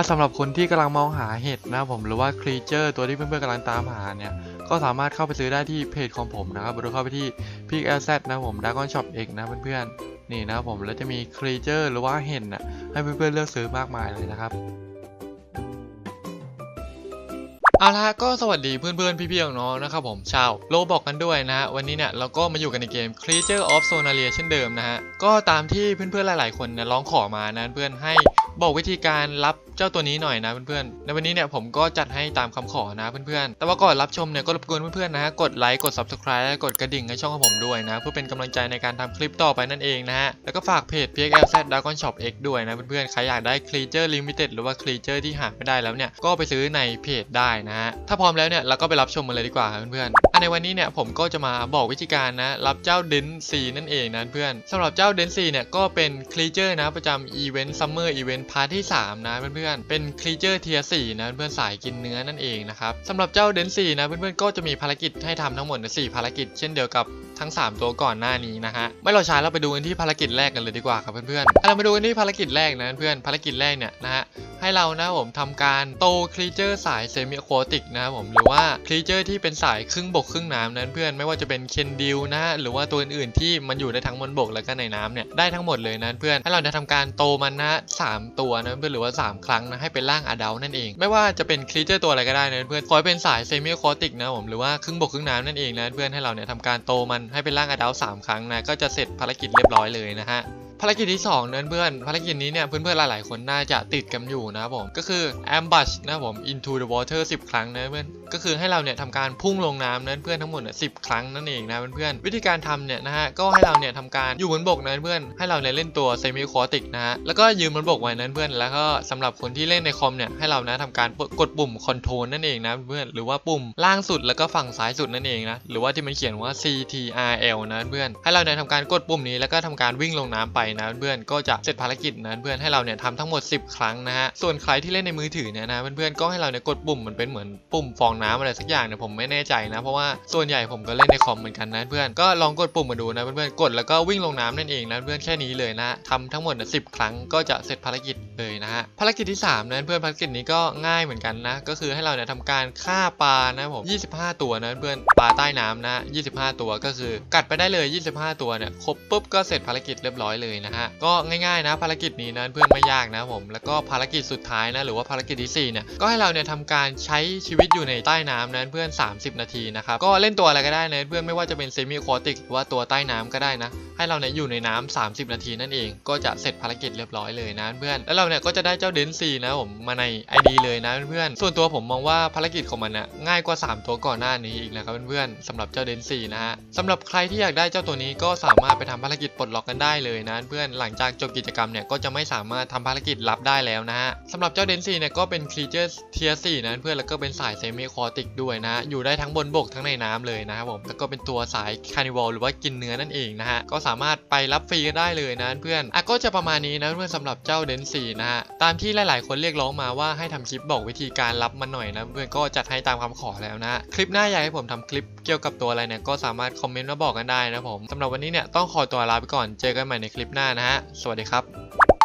อะสำหรับคนที่กำลังมองหาเห็ดนะผมหรือว่าครีเจอร์ตัวที่เพื่อนๆกำลังตามหาเนี่ยก็สามารถเข้าไปซื้อได้ที่เพจของผมนะครับหรือเข้าไปที่ p i c l z นะครับผม Dragon Shop X นะเพื่อนๆนี่นะครับผมแล้วจะมีครีเจอร์หรือว่าเห็ดนะให้เพื่อนๆเลือกซื้อมากมายเลยนะครับเอาละก็สวัสดีเพื่อนๆ พี่ๆน้องๆนะครับผมชาวโลบอกกันด้วยนะฮะวันนี้เนี่ยเราก็มาอยู่กันในเกม Creature of Sonaria เช่นเดิมนะฮะก็ตามที่เพื่อนๆหลายๆคนเนี่ยร้องขอมานะเพื่อนให้ บอกวิธีการรับเจ้าตัวนี้หน่อยนะเพื่อนๆ ในวันนี้เนี่ยผมก็จัดให้ตามคำขอนะเพื่อนๆ แต่ว่าก่อนรับชมเนี่ยก็รบกวนเพื่อนๆนะฮะกดไลค์กด Subscribe และกดกระดิ่งให้ช่องของผมด้วยนะ เพื่อเป็นกำลังใจในการทำคลิปต่อไปนั่นเองนะฮะ แล้วก็ฝากเพจ PXLZ Dragon Shop X ด้วยนะเพื่อนๆ ใครอยากได้ Creature Limited หรือว่า Creature ที่หาไม่ได้แล้วเนี่ยก็ไปซื้อในเพจได้นะฮะ ถ้าพร้อมแล้วเนี่ยเราก็ไปรับชมกันเลยดีกว่าเพื่อนๆอะในวันนี้เนี่ยผมก็จะมาบอกวิธีการนะรับเจ้าเดนซีนั่นเองนะเพื่อนสำหรับเจ้าเดนซีเนี่ยก็เป็นครีเจอร์นะประจำอีเวพาร์ทที่ 3 นะเพื่อนๆ เป็นครีเจอร์เทียร์4นะเพื่อนๆสายกินเนื้อนั่นเองนะครับสำหรับเจ้าเดนซีนะเพื่อนๆก็จะมีภารกิจให้ทำทั้งหมด4ภารกิจเช่นเดียวกับทั้ง 3 ตัวก่อนหน้านี้นะฮะไม่รอช้าเราไปดูกันที่ภารกิจแรกกันเลยดีกว่าครับเพื่อนๆเรามาดูกันที่ภารกิจแรกนะเพื่อนภารกิจแรกเนี่ยนะฮะให้เรานะผมทำการโตครีเจอร์สายเซมิโคติกนะครับผมหรือว่าครีเจอร์ที่เป็นสายครึ่งบกครึ่งน้ำนั้นเพื่อนไม่ว่าจะเป็นเคนดิลนะหรือว่าตัวอื่นๆที่มันอยู่ได้ทั้งบนบกแล้วก็ในน้ำเนี่ยได้ทั้งหมดเลยนะเพื่อนให้เราจะทำการโตมันนะสามตัวนะเพื่อนหรือว่า 3 ครั้งนะให้เป็นร่างอดัลนั่นเอง ไม่ว่าจะเป็นครีเจอร์ตัวอะไรก็ได้นะเพื่อนขอเป็นสายเซมิโคติกนะผมหรือว่าครึ่งบกครึ่งน้ำนั่นเองนะเพื่อนให้เราเนี่ยทำการโตมันให้เป็นร่างอดัลสามครั้งนะก็จะเสร็จภารกิจเรียบร้อยเลยนะฮะ ภารกิจที่2นั้นเพื่อนภารกิจนี้เนี่ยเพื่อนๆหลายๆคนน่าจะติดกันอยู่นะผมก็คือ ambush นะผม into the water 10 ครั้งนะเพื่อนก็คือให้เราเนี่ยทำการพุ่งลงน้ำนั้นเพื่อนทั้งหมดสิบครั้งนั่นเองนะเพื่อนๆวิธีการทำเนี่ยนะฮะก็ให้เราเนี่ยทำการอยู่บนบกนั้นเพื่อนให้เราเนี่ยเล่นตัว semi aquatic นะฮะแล้วก็ยืนบนบกไว้นั้นเพื่อนแล้วก็สำหรับคนที่เล่นในคอมเนี่ยให้เรานะทำการกดปุ่ม control นั่นเองนะเพื่อนหรือว่าปุ่มล่างสุดแล้วก็ฝั่งซ้ายสุดนั่นเองนะหรือว่าที่มันเขียนว่า CTRL นะเพื่อนให้เราเนี่ยทำการกดปุ่มนี้แล้วก็ทำการวิ่งลงน้ำไปนะเพื่อนก็จะเสร็จภารกิจนั้นเพื่อนให้เราเนี่ยทำทั้งหมด 10 ครั้งนะฮะส่วนใครที่เล่นในมือถือเนี่ยนะเพื่อนๆก็ให้เราเนี่ยกดปุ่มมันเป็นเหมือนปุ่มฟองน้ำอะไรสักอย่างเนี่ยผมไม่แน่ใจนะ เพราะว่าส่วนใหญ่ผมก็เล่นในคอมเหมือนกันนะเพื่อนก็ลองกดปุ่มมาดูนะเพื่อนๆกดแล้วก็วิ่งลงน้ำนั่นเองนะเพื่อนแค่นี้เลยนะทำทั้งหมดสิบครั้งก็จะเสร็จภารกิจเลยนะฮะภารกิจที่3นั้นเพื่อนภารกิจนี้ก็ง่ายเหมือนกันนะก็คือให้เราเนี่ยทำการฆ่าปลานะผม25 ตัวนะเพื่อนปลาใต้น้ำนะ 25 ตัวก็คือ กัดไปได้เลย 25 ตัวเนี่ยครบปุ๊บก็เสร็จภารกิจเรียบร้อยเลยนะฮะก็ง่ายๆนะภารกิจนี้นะเพื่อนไม่ยากนะผมแล้วก็ภารกิจสุดท้ายนะหรือว่าภารกิจที่สี่เนี่ยก็ให้เราเนี่ยทำการใช้ชีวิตอยู่ในใต้น้ำนั้นเพื่อน 30 นาทีนะครับก็เล่นตัวอะไรก็ได้นะเพื่อนไม่ว่าจะเป็นเซมิโคติกหรือว่าตัวใต้น้ำก็ได้นะ ให้เราเนี่ยอยู่ในน้ำ30 นาทีนั่นเอง ก็จะเสร็จภารกิจเรียบร้อยเลยนะเพื่อนแล้วเราเนี่ยก็จะได้เจ้าเดนซีนะผมมาใน ID เลยนะเพื่อนส่วนตัวผมมองว่าภารกิจของมันน่ะง่ายกว่า 3 ตัวก่อนหน้านี้อีกนะครับเพื่อนๆสำหรับเจ้าเดนซีนะฮะสำหรับใครที่อยากได้เจ้าตัวนี้ก็สามารถไปทำภารกิจปลดล็อกกันได้เลยนะเพื่อนหลังจากจบกิจกรรมเนี่ยก็จะไม่สามารถทำภารกิจรับได้แล้วนะฮะสำหรับเจ้าเดนซีเนี่ยก็เป็นครีเจอร์เทียร์4นะเพื่อนแล้วก็เป็นสายเซมิคอติกด้วยนะอยู่ได้ทั้งบนบกทั้งในน้ำเลยนะครับผมแล้วก็เป็นตัวสายคานิวอลหรือว่ากินเนื้อนั่นเองนะฮะก็สามารถไปรับฟรีกันได้เลยนะเพื่อนอะก็จะประมาณนี้นะเพื่อนสำหรับเจ้าเดนซีนะฮะตามที่หลาย ๆ คนเรียกร้องมาว่าให้ทำคลิปบอกวิธีการรับมันหน่อยนะเพื่อนก็จัดให้ตามคำขอแล้วนะคลิปหน้าอยากให้ผมทำคลิปเกี่ยวกับตัวอะไรเนี่ยก็สามารถคอมเมนต์มาบอกกันได้นะผมสำหรับวันนี้เนี่ยต้องขอตัวลาไปก่อนเจอกันใหม่ในคลิปหน้านะฮะ สวัสดีครับ